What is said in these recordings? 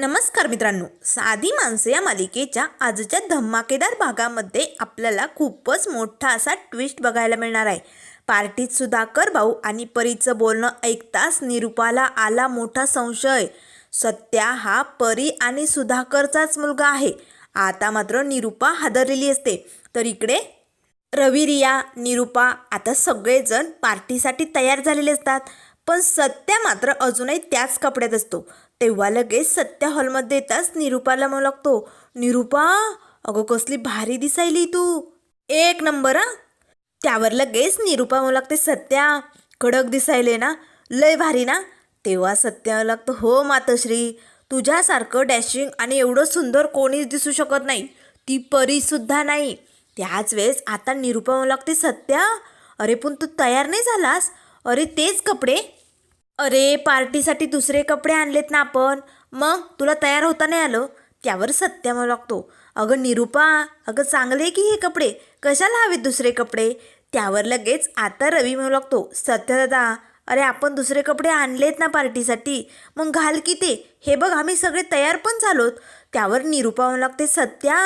नमस्कार मित्रांनो. साधी माणसं या मालिकेच्या आजच्या धमाकेदार भागामध्ये आपल्याला खूपच मोठा असा ट्विस्ट बघायला मिळणार आहे. पार्टीत सुधाकर भाऊ आणि परीचं बोलणं ऐकताच निरुपाला आला मोठा संशय. सत्या हा परी आणि सुधाकरचाच मुलगा आहे. आता मात्र निरुपा हादरलेली असते. तर इकडे रवी रिया निरुपा आता सगळेजण पार्टीसाठी तयार झालेले असतात. पण सत्या मात्र अजूनही त्याच कपड्यात असतो. तेव्हा लगेच सत्या हॉलमध्ये येताच निरुपाला मला लागतो. निरूपा अगं कसली भारी दिसायली तू. एक नंबर हा. त्यावर लगेच निरुपा मला लागते. सत्या कडक दिसायले ना. लय भारी ना. तेव्हा सत्या लागतो हो मातश्री. तुझ्यासारखं डॅशिंग आणि एवढं सुंदर कोणीच दिसू शकत नाही. ती परीसुद्धा नाही. त्याच वेळेस आता निरुपा मला लागते सत्या. अरे पण तू तयार नाही झालास? अरे तेच कपडे. अरे पार्टीसाठी दुसरे कपडे आणलेत ना आपण. मग तुला तयार होता नाही आलं? त्यावर सत्या मग लागतो अगं निरुपा अगं चांगले की हे कपडे? कशाला हवेत दुसरे कपडे? त्यावर लगेच आता रवी म्हणू लागतो सत्य दादा अरे आपण दुसरे कपडे आणलेत ना पार्टीसाठी? मग घाल की ते. हे बघ आम्ही सगळे तयार पण झालोत. त्यावर निरुपा म्हणू लागते सत्या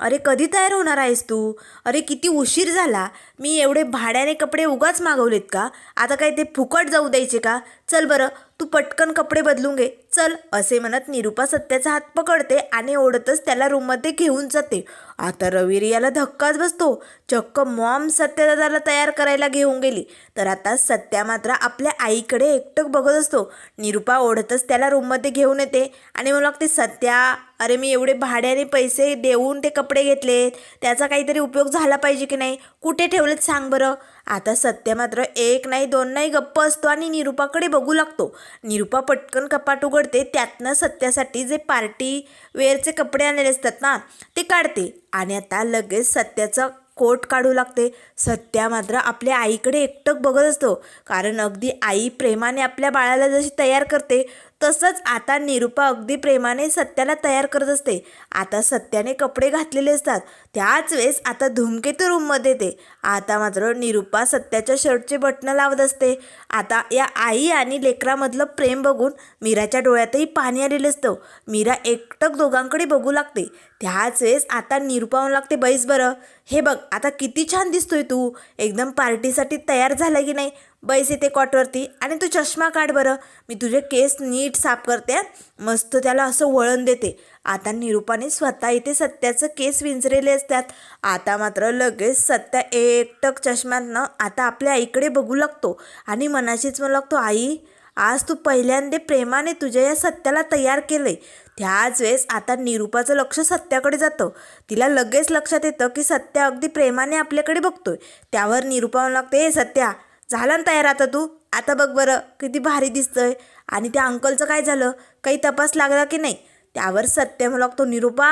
अरे कधी तयार होणार आहेस तू? अरे किती उशीर झाला. मी एवढे भाड्याने कपडे उगाच मागवलेत का? आता काय ते फुकट जाऊ द्यायचे का? चल बरं तू पटकन कपडे बदलून घे. चल असे म्हणत निरुपा सत्याचा हात पकडते आणि ओढतच त्याला रूममध्ये घेऊन जाते. आता रवी याला धक्काच बसतो. चक्क मॉम सत्यदादाला तयार करायला घेऊन गेली. तर आता सत्या मात्र आपल्या आईकडे एकटक बघत असतो. निरुपा ओढतच त्याला रूममध्ये घेऊन येते आणि मग लागते सत्या अरे मी एवढे भाड्याने पैसे देऊन ते कपडे घेतलेत. त्याचा काहीतरी उपयोग झाला पाहिजे की नाही? कुठे ठेवलेत सांग बरं? आता सत्य मात्र एक नाही दोन नाही गप्प असतो आणि निरुपाकडे बघू लागतो. निरुपा पटकन कपाट उघडते त्यातनं सत्यासाठी जे पार्टी वेअरचे कपडे आणलेले असतात ना ते काढते. आणि आता लगेच सत्याचं कोट काढू लागते. सत्या मात्र आपल्या आईकडे एकटक बघत असतो. कारण अगदी आई प्रेमाने आपल्या बाळाला जशी तयार करते तसंच आता निरुपा अगदी प्रेमाने सत्याला तयार करत असते. आता सत्याने कपडे घातलेले असतात. त्याच वेळेस आता धूमकेतू रूममध्ये येते. आता मात्र निरुपा सत्याच्या शर्टचे बटणं लावत असते. आता या आई आणि लेकरामधलं प्रेम बघून मीराच्या डोळ्यातही पाणी आलेलं असतं. मीरा एकटक दोघांकडे बघू लागते. त्याच वेळेस आता निरुपा लागते बैस बरं. हे बघ आता किती छान दिसतोय तू. एकदम पार्टीसाठी तयार झाला की नाही? बैस येते कॉटवरती. आणि तू चष्मा काढ बरं. मी तुझे केस नीट साफ करते मस्त त्याला असं वळण देते. आता निरुपाने स्वतः इथे सत्याचं केस विंचरेले असतात. आता मात्र लगेच सत्या एकटक चष्म्यातनं आता आपल्या आईकडे बघू लागतो. आणि मनाशीच म्हणू लागतो आई आज तू पहिल्यांदा प्रेमाने तुझ्या या सत्याला तयार केलंय. त्याच वेळेस आता निरुपाचं लक्ष सत्याकडे जातं. तिला लगेच लक्षात येतं की सत्या अगदी प्रेमाने आपल्याकडे बघतोय. त्यावर निरुपा म्हणू लागते हे सत्या झाला ना तयार आता तू? आता बघ बरं किती भारी दिसतंय. आणि त्या अंकलचं काय झालं? काही तपास लागला की नाही? त्यावर सत्य लागतो निरुपा.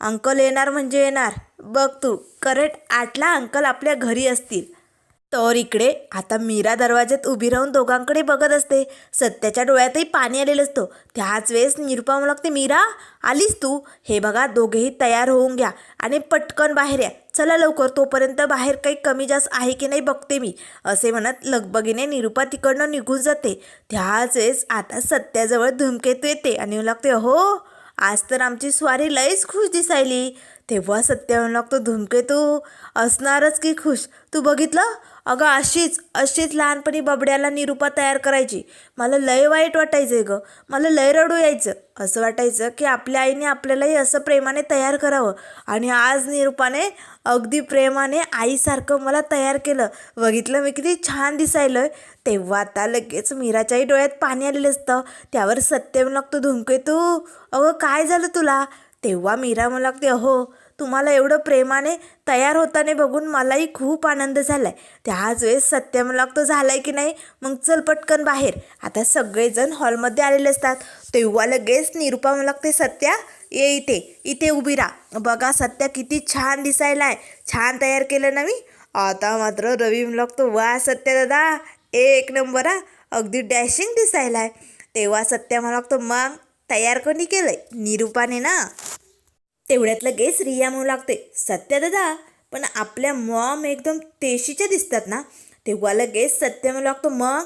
अंकल येणार म्हणजे येणार. बघ तू करेक्ट आठला अंकल आपल्या घरी असतील. तर इकडे आता मीरा दरवाज्यात उभी राहून दोघांकडे बघत असते. सत्याच्या डोळ्यातही पाणी आलेलं असतं. त्याच वेळेस निरुपा म्हणू लागते मीरा आलीस तू? हे बघा दोघेही तयार होऊन घ्या आणि पटकन बाहेर या. चला लवकर तोपर्यंत बाहेर काही कमी जास्त आहे की नाही बघते मी असे म्हणत लगबगीने निरुपा तिकडनं निघून जाते. त्याच वेळेस आता सत्याजवळ धुमकेतू येते आणि लागते हो आज तर आमची स्वारी लयच खुश दिसायली. तेव्हा सत्य म्हणू लागतो धुमकेतू असणारच की खुश? तू बघितलं? अगं अशीच अशीच लहानपणी बबड्याला निरुपा तयार करायची. मला लय वाईट वाटायचं गं. मला लय रडू यायचं. असं वाटायचं की आपल्या आईने आपल्यालाही असं प्रेमाने तयार करावं. आणि आज निरूपाने अगदी प्रेमाने आईसारखं मला तयार केलं. बघितलं मी किती छान दिसायलं तेव्हा आता लगेच मीराच्याही डोळ्यात पाणी आलेलं असतं. त्यावर सत्य लागतो धुमकेतू अगं काय झालं तुला? तेव्हा मीरा मला लागते अहो तुम्हाला एवढं प्रेमाने तयार होताना बघून मलाही खूप आनंद झाला आहे त्याच वेळेस सत्य तो झाला आहे की नाही मग चल पटकन बाहेर. आता सगळेजण हॉलमध्ये आलेले असतात. तेव्हा लगेच निरुपा म्हणू लागते सत्या ये इथे. इथे उभी राहा. बघा सत्या किती छान दिसायला आहे. छान तयार केलं ना मी? आता मात्र रवी म्हणू लागतो वा सत्या दादा एक नंबर हा. अगदी डॅशिंग दिसायला आहे. तेव्हा सत्या म्हणू लागतो मग तयार कोणी आहे निरुपाने ना? तेवढ्यात लगेच रिया म्हणू लागते सत्य दादा पण आपल्या मॉम एकदम तेशीच्या दिसतात ना तेव्हा लगेच सत्य म्हणू लागतो मग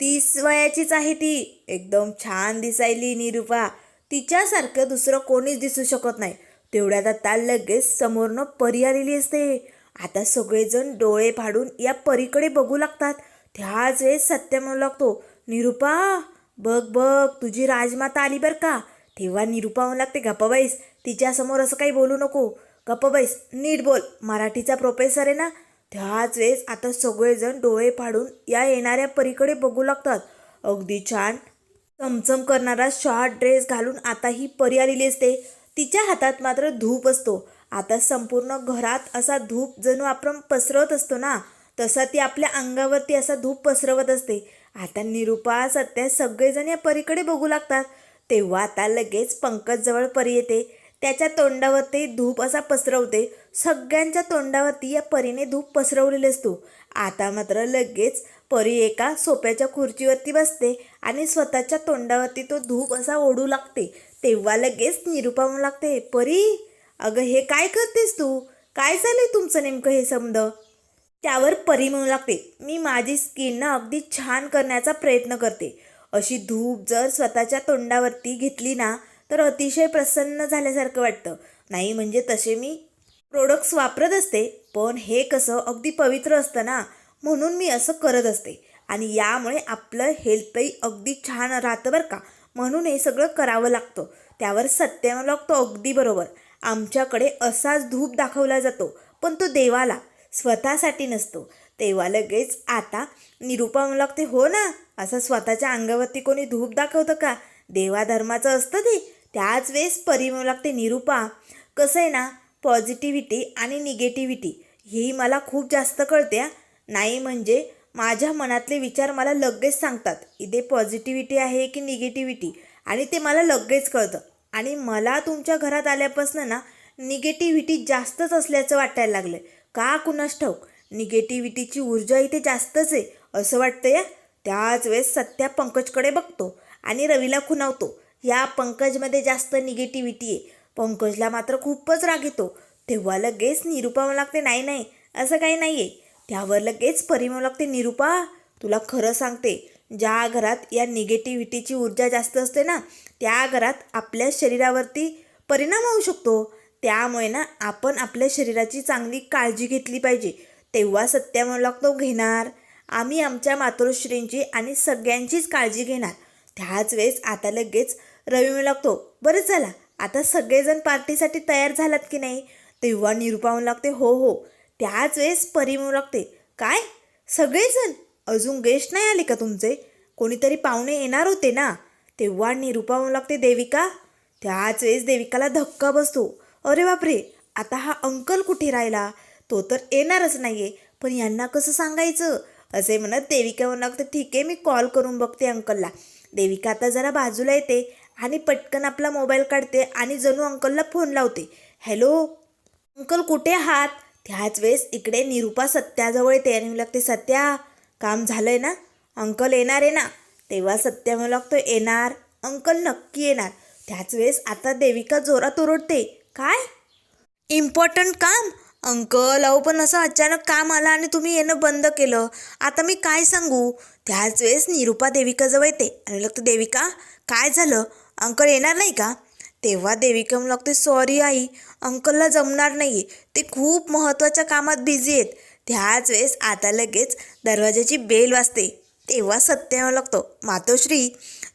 तीस वयाचीच आहे ती एकदम छान दिसायली निरुपा तिच्यासारखं दुसरं कोणीच दिसू शकत नाही. तेवढ्यात आता लगेच समोरनं परी आलेली असते. आता सगळेजण डोळे फाडून या परीकडे बघू लागतात. त्याच वेळेस सत्य म्हणू लागतो निरुपा बघ बघ तुझी राजमाता आली बरं का? तेव्हा निरुपा म्हणू लागते गप्पाबाईस तिच्यासमोर असं काही बोलू नको. गप्प बैस. नीट बोल. मराठीचा प्रोफेसर आहे ना? त्याच वेळेस आता सगळेजण डोळे फाडून या येणाऱ्या परीकडे बघू लागतात. अगदी छान. चमचम करणारा शॉर्ट ड्रेस घालून आता ही परी आलेली असते. तिच्या हातात मात्र धूप असतो. आता संपूर्ण घरात असा धूप जणू आपण पसरवत असतो ना? तसा ती आपल्या अंगावरती असा धूप पसरवत असते. आता निरुपा सत्या सगळेजण या परीकडे बघू लागतात. तेव्हा आता लगेच पंकजजवळ परी येते. त्याच्या तोंडावरती धूप असा पसरवते. सगळ्यांच्या तोंडावरती या परीने धूप पसरवलेले असतो. आता मात्र लगेच परी एका सोप्याच्या खुर्चीवरती बसते आणि स्वतःच्या तोंडावरती तो धूप असा ओढू लागते. तेव्हा लगेच निरुपा म्हणू लागते परी अगं हे काय करतेस तू? काय झालंय तुमचं नेमकं हे समज त्यावर परी म्हणू लागते मी माझी स्किनना अगदी छान करण्याचा प्रयत्न करते. अशी धूप जर स्वतःच्या तोंडावरती घेतली ना तर अतिशय प्रसन्न झाल्यासारखं वाटतं. नाही म्हणजे तसे मी प्रोडक्ट्स वापरत असते पण हे कसं अगदी पवित्र असतं ना म्हणून मी असं करत असते. आणि यामुळे आपलं हेल्थही अगदी छान राहतं बरं का. म्हणून हे सगळं करावं लागतं. त्यावर सत्यानं लागतो अगदी बरोबर. आमच्याकडे असाच धूप दाखवला जातो पण तो देवाला स्वतःसाठी नसतो. तेव्हा लगेच आता निरुपा म्हणू लागते हो ना असं स्वतःच्या अंगावरती कोणी धूप दाखवतं का? देवाधर्माचं असतं ते. त्याच वेळेस परी लागते. निरुपा कसं आहे ना पॉझिटिव्हिटी आणि निगेटिव्हिटी ही मला खूप जास्त कळते नाही म्हणजे माझ्या मनातले विचार मला लगेच सांगतात. इथे पॉझिटिव्हिटी आहे की निगेटिव्हिटी आणि ते मला लगेच कळतं. आणि मला तुमच्या घरात आल्यापासून ना निगेटिव्हिटी जास्तच असल्याचं वाटायला लागलं का कुणास ठाऊक? निगेटिव्हिटीची ऊर्जा इथे जास्तच आहे असं वाटतं या त्याच वेळेस सत्या पंकजकडे बघतो आणि रवीला खुणावतो. या पंकजमध्ये जास्त निगेटिव्हिटी आहे. पंकजला मात्र खूपच राग येतो. तेव्हा लगेच निरुपा लागते नाही नाही असं काही नाही आहे त्यावर लगेच परी लागते निरुपा तुला खरं सांगते ज्या घरात या निगेटिव्हिटीची ऊर्जा जास्त असते ना त्या घरात आपल्या शरीरावरती परिणाम होऊ शकतो. त्यामुळे ना आपण आपल्या शरीराची चांगली काळजी घेतली पाहिजे. तेव्हा सत्या म्हणू लागतो घेणार. आम्ही आमच्या मातोश्रींची आणि सगळ्यांचीच काळजी घेणार. त्याच वेळेस आता लगेच रवी म्हणू लागतो बरंच झाला आता सगळेजण पार्टीसाठी तयार झालात की नाही? तेव्हा निरुपा म्हणू लागते हो हो. त्याच वेळेस परी म्हणू लागते काय? सगळेजण? अजून गेस्ट नाही आले का तुमचे? कोणीतरी पाहुणे येणार होते ना? तेव्हा निरुपा म्हणू लागते देविका? त्याच वेळेस देविकाला धक्का बसतो अरे बापरे आता हा अंकल कुठे राहिला? तो तर येणारच नाही आहे पण यांना कसं सांगायचं? असे म्हणत देविका म्हणू लागते ठीक आहे मी कॉल करून बघते अंकलला. देविका आता जरा बाजूला येते आणि पटकन आपला मोबाईल काढते आणि जणू अंकलला फोन लावते. हॅलो अंकल कुठे आहात? त्याच वेळेस इकडे निरुपा सत्याजवळ येते. आणि म्हणू लागते सत्या काम झालंय ना? अंकल येणार आहे ना? तेव्हा सत्या म्हणू लागतो येणार. अंकल नक्की येणार. त्याच वेळेस आता देविका जोरात ओरडते. काय? इम्पॉर्टंट काम. अंकल अहो पण असं अचानक काम आलं आणि तुम्ही येणं बंद केलं. आता मी काय सांगू? त्याच वेळेस निरुपा देविकाजवळ येते. आणि लागतं देविका काय झालं? अंकल येणार नाही का? तेव्हा देविका म्हणू लागते सॉरी आई अंकलला जमणार नाही ते खूप महत्त्वाच्या कामात बिझी आहेत. त्याच वेळेस आता लगेच दरवाजाची बेल वाजते. तेव्हा सत्य म्हणू लागतो मातोश्री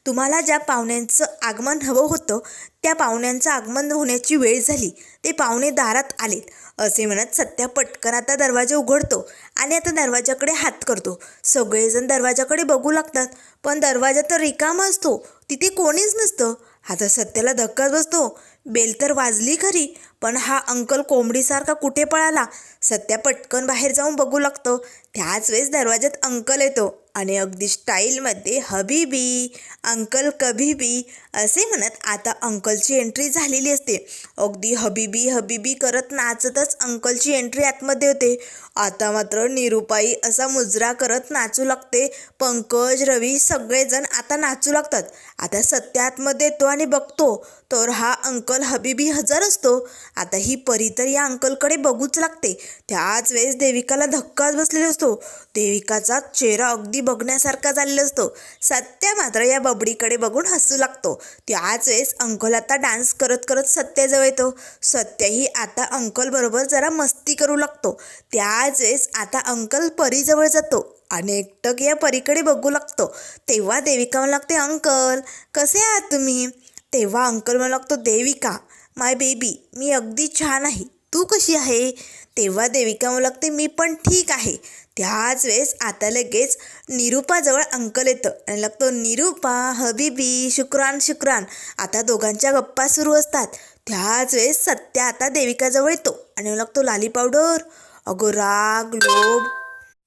तुम्हाला ज्या पाहुण्यांचं आगमन हवं होतं त्या पाहुण्यांचं आगमन होण्याची वेळ झाली. ते पाहुणे दारात आलेत. असे म्हणत सत्या पटकन आता दरवाजा उघडतो आणि आता दरवाजाकडे हात करतो. सगळेजण दरवाजाकडे बघू लागतात. पण दरवाजा तर रिकामा असतो. तिथे कोणीच नसतं. आता सत्याला धक्काच बसतो. बेल तर वाजली खरी पण हा अंकल कोंबडीसारखा कुठे पळाला? सत्या पटकन बाहेर जाऊन बघू लागतो. त्याच वेळेस दरवाज्यात अंकल येतो. आणि अगदी स्टाईलमध्ये हबीबी अंकल कभीबी असे म्हणत आता अंकलची एंट्री झालेली असते. अगदी हबीबी हबीबी करत नाचतच अंकलची एंट्री आतमध्ये होते. आता मात्र निरुपाई असा मुजरा करत नाचू लागते. पंकज रवी सगळेजण आता नाचू लागतात. आता सत्य आतमध्ये येतो आणि बघतो. तर हा अंकल हबीबी हजर असतो. आता ही परी तर या अंकलकडे बघूच लागते. त्याच वेळेस देविकाला धक्काच बसलेला असतो. देविकाचा चेहरा अगदी बघण्यासारखा झालेला असतो. सत्य मात्र या बबडीकडे बघून हसू लागतो. त्याच वेळेस अंकल आता डान्स करत करत सत्याजवळ येतो. सत्याही आता अंकल बरोबर जरा मस्ती करू लागतो. त्याच वेळेस आता अंकल परीजवळ जातो आणि एकटक या परीकडे बघू लागतो. तेव्हा देविका म्हणू लागते अंकल कसे आहात तुम्ही? तेव्हा अंकल म्हणू लागतो देविका माय बेबी मी अगदी छान आहे. तू कशी आहे? तेव्हा देविका म्हणू लागते मी पण ठीक आहे. त्याच वेळेस आता लगेच निरुपाजवळ अंकल येतं. आणि लागतो निरुपा हबीबी शुक्रान शुक्रान. आता दोघांच्या गप्पा सुरू असतात. त्याच वेळेस सत्या आता देविकाजवळ येतो. आणि लागतो लाली पावडर अगो राग लोभ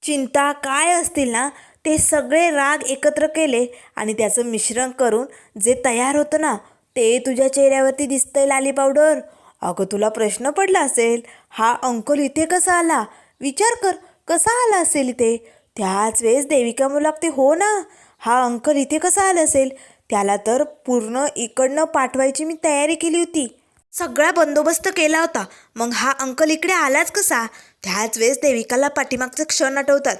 चिंता काय असतील ना ते सगळे राग एकत्र केले आणि त्याचं मिश्रण करून जे तयार होतं ना ते तुझ्या चेहऱ्यावरती दिसतंय लाली पावडर. अगं तुला प्रश्न पडला असेल हा अंकल इथे कसा आला? विचार कर कसा आला असेल इथे? त्याच वेळेस देविका म्हणू लागते हो ना हा अंकल इथे कसा आला असेल? त्याला तर पूर्ण इकडनं पाठवायची मी तयारी केली होती. सगळा बंदोबस्त केला होता. मग हा अंकल इकडे आलाच कसा? त्याच वेळेस देविकाला पाठीमागचे क्षण आठवतात.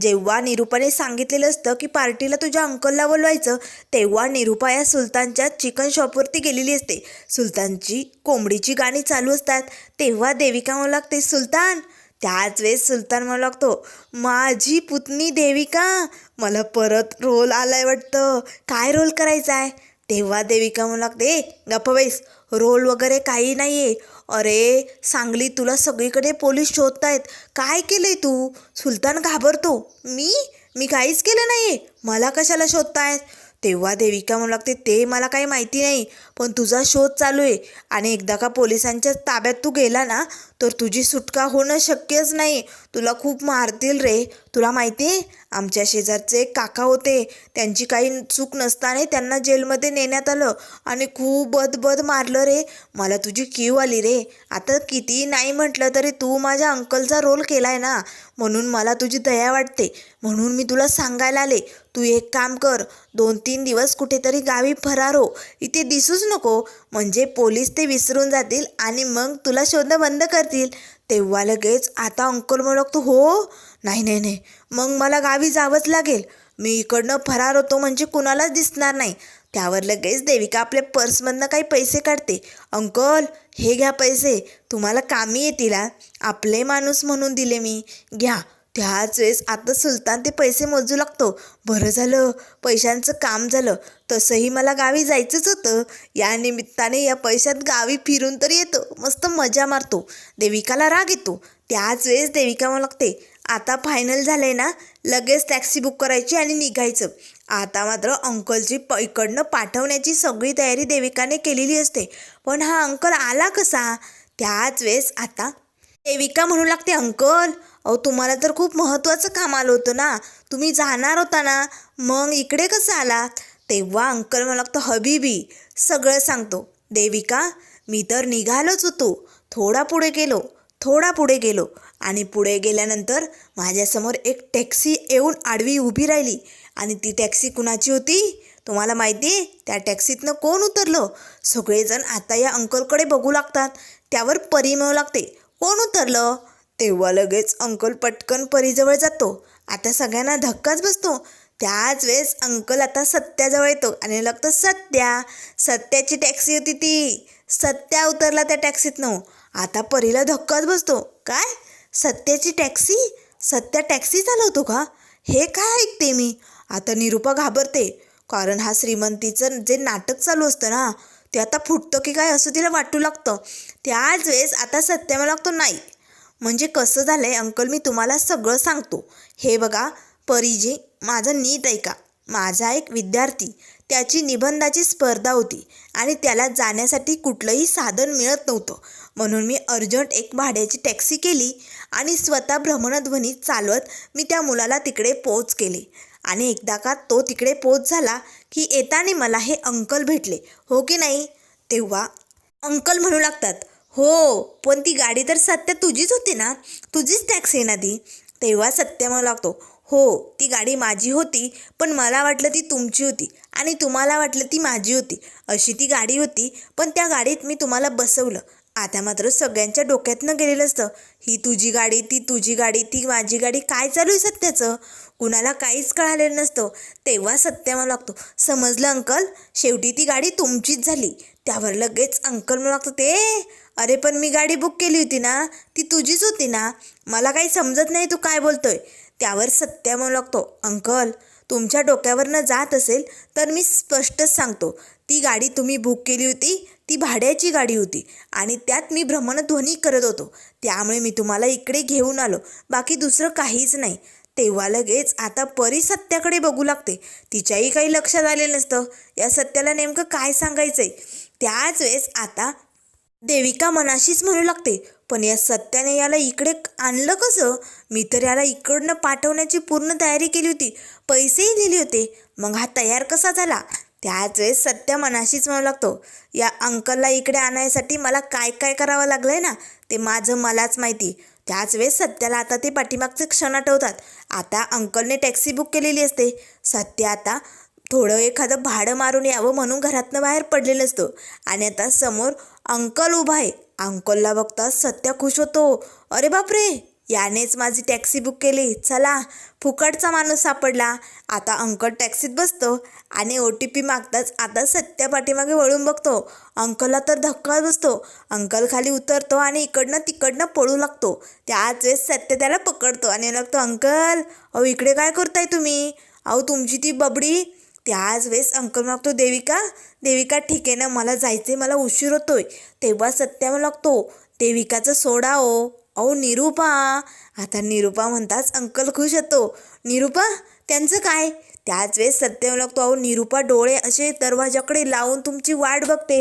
जेव्हा निरुपाने सांगितलेलं असतं की पार्टीला तुझ्या अंकलला बोलवायचं तेव्हा निरुपा या सुलतानच्या चिकन शॉपवरती गेलेली असते. सुलतानची कोंबडीची गाणी चालू असतात. तेव्हा देविका म्हणू लागते सुलतान! त्याच वेळेस सुलतान म्हणू लागतो माझी पुतणी देविका मला परत रोल आलाय वाटतं. काय रोल करायचा आहे तेव्हा देविका म्हणू लागते गप्पा गप्प बैस. रोल वगैरे काही नाही आहे अरे सांगली तुला सगळीकडे पोलीस शोधतायत. काय केलंय तू? सुलतान घाबरतो. मी? मी काहीच केलं नाही आहे मला कशाला शोधतायत? तेव्हा देविका म्हणू लागते ते मला काही माहिती नाही पण तुझा शोध चालू आहे आणि एकदा का पोलिसांच्या ताब्यात तू गेला ना तर तुझी सुटका होणं शक्यच नाही. तुला खूप मारतील रे. तुला माहिती आहे आमच्या शेजारचे एक काका होते त्यांची काही चूक नसताना त्यांना जेलमध्ये नेण्यात आलं आणि खूप बदबद मारलं रे. मला तुझी कीव आली रे. आता किती नाही म्हटलं तरी तू माझ्या अंकलचा रोल केला आहे ना म्हणून मला तुझी दया वाटते. म्हणून मी तुला सांगायला आले. तू एक काम कर दोन तीन दिवस कुठेतरी गावी फरार हो. इथे दिसूच नको. म्हणजे पोलीस ते विसरून जातील आणि मग तुला शोधणं बंद करतील. तेव्हा लगेच आता अंकल म्हणू तू हो? नाही नाही नाही. मग मला गावी जावंच लागेल. मी इकडनं फरार होतो म्हणजे कुणालाच दिसणार नाही. त्यावर लगेच देविका आपल्या पर्समधनं काही पैसे काढते. अंकल हे घ्या पैसे. तुम्हाला कामी येतील आपले माणूस म्हणून दिले मी. घ्या. त्याच वेळेस आता सुलतान ते पैसे मोजू लागतो. बरं झालं पैशांचं काम झालं. तसंही मला गावी जायचंच होतं. या निमित्ताने या पैशात गावी फिरून तर येतो. मस्त मजा मारतो. देविकाला राग येतो. त्याच वेळेस देविका मला लागते आता फायनल झालं आहे ना? लगेच टॅक्सी बुक करायची आणि निघायचं. आता मात्र अंकलची प इकडनं पाठवण्याची सगळी तयारी देविकाने केलेली असते. पण हा अंकल आला कसा? त्याच वेळेस आता देविका म्हणू लागते अंकल अहो तुम्हाला तर खूप महत्त्वाचं काम आलं होतं ना. तुम्ही जाणार होता ना. मग इकडे कसं आलात? तेव्हा अंकल मला लागतो हबीबी सगळं सांगतो. देविका मी तर निघालोच होतो. थोडा पुढे गेलो थोडा पुढे गेलो. आणि पुढे गेल्यानंतर माझ्यासमोर एक टॅक्सी येऊन आडवी उभी राहिली. आणि ती टॅक्सी कुणाची होती? तुम्हाला माहिती आहे त्या टॅक्सीतनं कोण उतरलं? सगळेजण आता या अंकलकडे बघू लागतात. त्यावर परी मिळू लागते. कोण उतरलं? तेव्हा लगेच अंकल पटकन परीजवळ जातो. आता सगळ्यांना धक्काच बसतो. त्याच वेळेस अंकल आता सत्याजवळ येतो आणि लागतं सत्या सत्याची टॅक्सी होती ती. सत्या उतरला त्या टॅक्सीतनं. आता परीला धक्काच बसतो. काय? सत्याची टॅक्सी? सत्या टॅक्सी चालवतो का? हे काय ऐकते मी? आता निरुपा घाबरते. कारण हा श्रीमंतीचं जे नाटक चालू असतं ना ते आता फुटतं की काय असं तिला वाटू लागतं. त्याच वेळेस आता सत्य मला लागतो नाही म्हणजे कसं झालं आहे अंकल मी तुम्हाला सगळं सांगतो. हे बघा परीजी माझं नीट ऐका. माझा एक विद्यार्थी त्याची निबंधाची स्पर्धा होती आणि त्याला जाण्यासाठी कुठलंही साधन मिळत नव्हतं. म्हणून मी अर्जंट एक भाड्याची टॅक्सी केली आणि स्वतः भ्रमणध्वनी चालवत मी त्या मुलाला तिकडे पोच केले. आणि एकदा का तो तिकडे पोच झाला की येताना मला हे अंकल भेटले. हो की नाही? तेव्हा अंकल म्हणू लागतात हो पण ती गाडी तर सत्य तुझीच होती ना? तुझीच टॅक्सी आहे ना ती? तेव्हा सत्य मला लागतो हो ती गाडी माझी होती पण मला वाटलं ती तुमची होती आणि तुम्हाला वाटलं ती माझी होती. अशी ती गाडी होती पण त्या गाडीत मी तुम्हाला बसवलं. आता मात्र सगळ्यांच्या डोक्यातनं गेलेलं असतं. ही तुझी गाडी ती तुझी गाडी ती माझी गाडी काय चालू आहे सत्याचं? कुणाला काहीच कळालेलं नसतं. तेव्हा सत्य मला लागतो समजलं अंकल? शेवटी ती गाडी तुमचीच झाली. त्यावर लगेच अंकल मला लागतं ते अरे पण मी गाडी बुक केली होती ना ती तुझीच होती ना. मला काही समजत नाही तू काय बोलतोय. त्यावर सत्य म्हणू लागतो. अंकल तुमच्या डोक्यावरनं जात असेल तर मी स्पष्टच सांगतो. ती गाडी तुम्ही बुक केली होती ती भाड्याची गाडी होती आणि त्यात मी भ्रमणध्वनी करत होतो. त्यामुळे मी तुम्हाला इकडे घेऊन आलो. बाकी दुसरं काहीच नाही. तेव्हा लगेच आता परी सत्याकडे बघू लागते. तिच्याही काही लक्षात आलेलं नसतं. या सत्याला नेमकं काय सांगायचं आहे त्याच वेळेस आता देविका मनाशीच म्हणू लागते पण या सत्याने याला इकडे आणलं कसं? मी तर याला इकडनं पाठवण्याची पूर्ण तयारी केली होती पैसेही दिले होते. मग हा तयार कसा झाला? त्याच वेळेस सत्य मनाशीच म्हणू लागतो या अंकलला इकडे आणण्यासाठी मला काय काय करावं लागलंय ना ते माझं मलाच माहिती. त्याच वेळेस सत्याला आता ते पाठीमागचे क्षण आठवतात. आता अंकलने टॅक्सी बुक केलेली असते. सत्य आता थोडं एखादं भाडं मारून यावं म्हणून घरातनं बाहेर पडलेलं असतं. आणि आता समोर अंकल उभा आहे. अंकलला बघता सत्या खुश होतो. अरे बापरे! यानेच माझी टॅक्सी बुक केली. चला फुकटचा माणूस सापडला. आता अंकल टॅक्सीत बसतो आणि ओ टी पी मागताच आता सत्या पाठीमागे वळून बघतो. अंकलला तर धक्का बसतो. अंकल खाली उतरतो आणि इकडनं तिकडनं पळू लागतो. त्याच वेळेस सत्य त्याला पकडतो आणि लागतो अंकल अहो इकडे काय करताय तुम्ही? अहो तुमची ती बबडी त्याच वेळेस अंकल मागतो देविका देविका ठीक आहे ना मला जायचे मला उशीर होतोय. तेव्हा सत्या लागतो देविकाचं सोडा ओ अहो निरूपा. आता निरूपा म्हणताच अंकल खुश होतो निरूपा त्यांचं काय? त्याच वेळेस सत्य लागतो अहो निरूपा डोळे असे दरवाजाकडे लावून तुमची वाट बघते.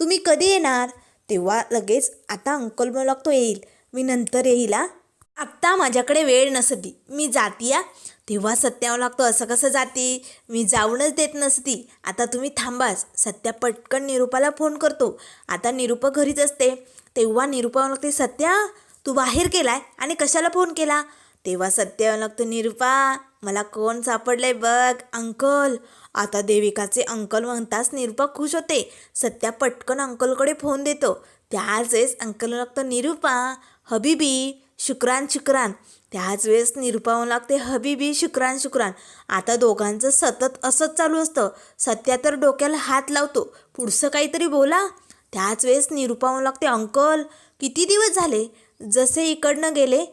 तुम्ही कधी येणार? तेव्हा लगेच आता अंकल मला लागतो येईल. मी नंतर येईल आत्ता माझ्याकडे वेळ नसती. मी जातीया. तेव्हा सत्यावं लागतो. असं कसं जाती? मी जाऊनच देत नसती. आता तुम्ही थांबाच. सत्या पटकन निरूपाला फोन करतो. आता निरूपा घरीच असते. तेव्हा निरूपा लागते सत्या तू बाहेर केलाय आणि कशाला फोन केला? तेव्हा सत्य लागतं निरूपा मला कोण सापडलंय बघ अंकल. आता देविकाचे अंकल म्हणताच निरूपा खुश होते. सत्या पटकन अंकलकडे फोन देतो. त्याच वेळेस अंकल लागतं निरूपा हबीबी शुक्रान शुक्रान त्याच वेळेस निरुपावून लागते हबीबी शुक्रान शुक्रान. आता दोघांचं सतत असंच चालू असतं. सत्या तर डोक्याला हात लावतो. पुढचं काहीतरी बोला. त्याच वेळेस निरुपावून लागते अंकल. किती दिवस झाले? जसे इकडनं गेले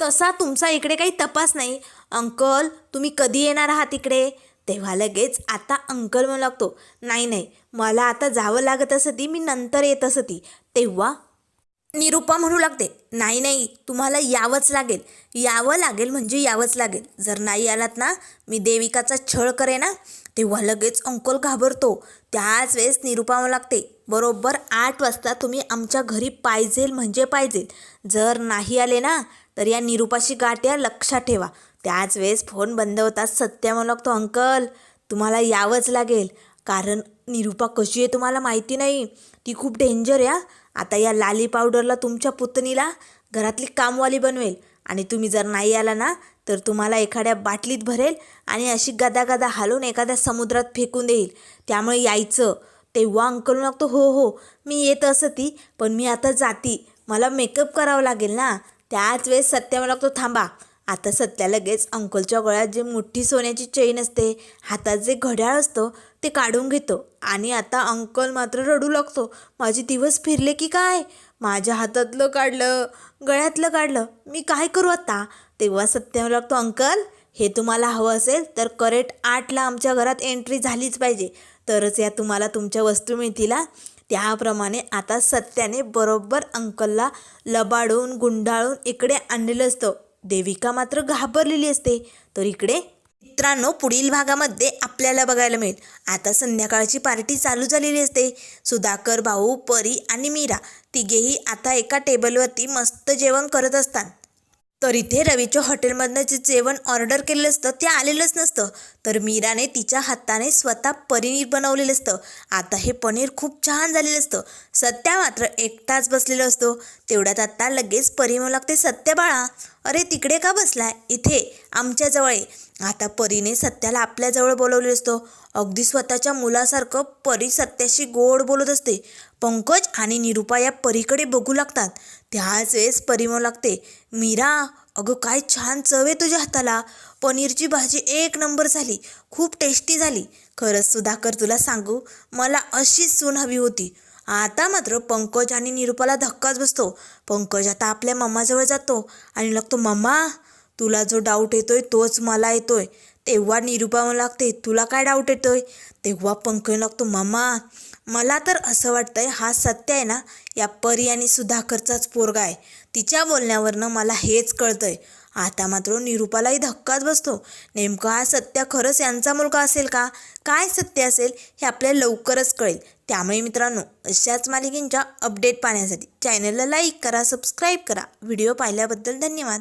तसा तुमचा इकडे काही तपास नाही. अंकल तुम्ही कधी येणार आहात इकडे? तेव्हा लगेच आता अंकल म्हणू लागतो नाही नाही मला आता जावं लागत असती मी नंतर येत असती. तेव्हा निरूपा म्हणू लागते नाही नाही तुम्हाला यावंच लागेल. यावं लागेल म्हणजे यावंच लागेल. जर नाही आलात ना मी देविकाचा छळ करे ना तेव्हा लगेच अंकल घाबरतो. त्याच वेळेस निरूपा म्हणू लागते बरोबर आठ वाजता तुम्ही आमच्या घरी पाहिजेल म्हणजे पाहिजेल. जर नाही आले ना तर या निरूपाशी गाठ या लक्षात ठेवा. त्याच वेळेस फोन बंद होताच सत्या म्हणू लागतो अंकल तुम्हाला यावंच लागेल. कारण निरूपा कशी आहे तुम्हाला माहिती नाही. ती खूप डेंजर आहे आता या लाली पावडरला तुमच्या पुतणीला घरातली कामवाली बनवेल. आणि तुम्ही जर नाही आला ना तर तुम्हाला एखाद्या बाटलीत भरेल आणि अशी गदा गदा हालून एखाद्या समुद्रात फेकून देईल. त्यामुळे यायचं. तेव्हा अंकल लागतो हो हो मी येत असती पण मी आता जाती. मला मेकअप करावं लागेल ना. त्याच वेळेस सत्या मला लागतो थांबा आता सत्या लगेच अंकलच्या गळ्यात जे मोठी सोन्याची चेन असते हातात जे घड्याळ असतं ते काढून घेतो. आणि आता अंकल मात्र रडू लागतो. माझे दिवस फिरले की काय? माझ्या हातातलं काढलं गळ्यातलं काढलं. मी काय करू आता? तेव्हा सत्यावर लागतो अंकल हे तुम्हाला हवं असेल तर करेक्ट आठला आमच्या घरात एंट्री झालीच पाहिजे. तरच या तुम्हाला तुमच्या वस्तू मिळतील त्याप्रमाणे आता सत्याने बरोबर अंकलला लबाडून गुंडाळून इकडे आणलेलं असतं. देविका मात्र घाबरलेली असते. तर इकडे मित्रांनो पुढील भागामध्ये आपल्याला बघायला मिळेल. आता संध्याकाळची पार्टी चालू झालेली असते. सुधाकर भाऊ परी आणि मीरा तिघेही आता एका टेबलवरती मस्त जेवण करत असतात. तर इथे रवीच्या हॉटेलमधनं जे जेवण ऑर्डर केलेलं असतं ते आलेलंच नसतं. तर मीराने तिच्या हाताने स्वतः पनीर बनवलेलं असतं. आता हे पनीर खूप छान झालेलं असतं. सत्या मात्र एकटाच बसलेला असतो. तेवढ्यात आता लगेच परी लागते सत्य बाळा अरे तिकडे का बसलाय? इथे आमच्याजवळ आहे आता परीने सत्याला आपल्याजवळ बोलवलेलं असतो. अगदी स्वतःच्या मुलासारखं परी सत्याशी गोड बोलत असते. पंकज आणि निरुपा या परीकडे बघू लागतात. त्याच वेळेस परी लागते. मीरा अगं काय छान चव आहे तुझ्या हाताला. पनीरची भाजी एक नंबर झाली. खूप टेस्टी झाली. खरंच सुधाकर तुला सांगू मला अशीच सून हवी होती. आता मात्र पंकज आणि निरुपाला धक्काच बसतो. पंकज आता आपल्या मम्माजवळ जातो आणि लागतो मम्मा तुला जो डाऊट येतोय तोच मला येतोय. तेव्हा निरुपा लागते तुला काय डाऊट येतोय? तेव्हा पंकज लागतो मम्मा मला तर असं वाटतंय हा सत्य आहे ना या परी आणि सुधाकरचाच पोरगा आहे. तिच्या बोलण्यावरनं मला हेच कळतंय. आता मात्र निरुपालाही धक्काच बसतो. नेमकं हा सत्य खरंच यांचा मुलगा असेल का? काय सत्य असेल हे आपल्याला लवकरच कळेल. त्यामुळे मित्रांनो अशाच मालिकेंच्या अपडेट पाहण्यासाठी चॅनलला लाईक करा सबस्क्राईब करा. व्हिडिओ पाहिल्याबद्दल धन्यवाद.